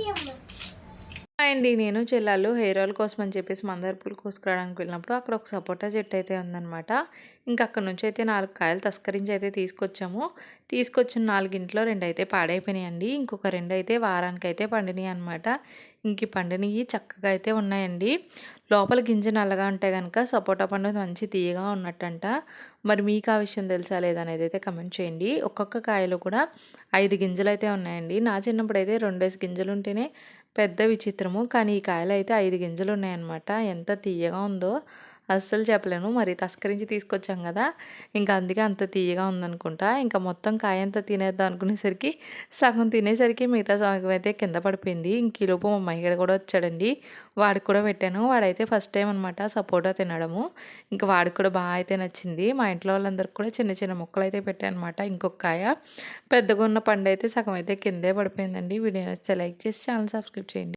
变了。అండి నేను చెల్లాలు hair oil కోసం అని చెప్పేసి మందార పూలు కోసుకురావడానికి వెళ్ళినప్పుడు అక్కడ ఒక సపోటా చెట్టు అయితే ఉందన్నమాట. ఇంకా అక్కడ నుంచి అయితే నాలుగు కాయలు తస్కరించి అయితే తీసుకొచ్చాము. తీసుకొచ్చిన నాలుగింట్లో రెండు అయితే పాడైపోయినాయండి. ఇంకొక రెండు అయితే వారానికి అయితే పండినాయి అనమాట ఇంక పండినవి చక్కగా అయితే ఉన్నాయండి. లోపల గింజ నల్లగా ఉంటే కనుక సపోటా పండు మంచి తీయగా ఉన్నట్టంట. మరి మీకు ఆ విషయం తెలుసా లేదనేది అయితే కమెంట్ చేయండి. ఒక్కొక్క కాయలో కూడా ఐదు గింజలు అయితే ఉన్నాయండి. నా చిన్నప్పుడు అయితే రెండేసి గింజలు ఉంటేనే పెద్ద విచిత్రము. కానీ ఈ కాయలు అయితే ఐదు గింజలు ఉన్నాయన్నమాట ఎంత తీయగా ఉందో అస్సలు చెప్పలేను. మరి తస్కరించి తీసుకొచ్చాం కదా. ఇంకా అందుకే అంత తీయగా ఉందనుకుంటా. ఇంకా మొత్తం కాయ అంతా తినేద్దాం అనుకునేసరికి సగం తినేసరికి మిగతా సగం అయితే కింద పడిపోయింది. ఇంక ఈలోపు మా మైగడ కూడా వచ్చాడండి. వాడికి కూడా పెట్టాను. వాడైతే ఫస్ట్ టైం అనమాట సపోటా తినడము. ఇంకా వాడికి కూడా బాగా అయితే నచ్చింది. మా ఇంట్లో వాళ్ళందరికీ కూడా చిన్న చిన్న ముక్కలు అయితే పెట్టాను అనమాట ఇంకొక కాయ. పెద్దగా ఉన్న పండు అయితే సగం అయితే కిందే పడిపోయిందండి. వీడియో నచ్చితే లైక్ చేసి ఛానల్ సబ్స్క్రైబ్ చేయండి.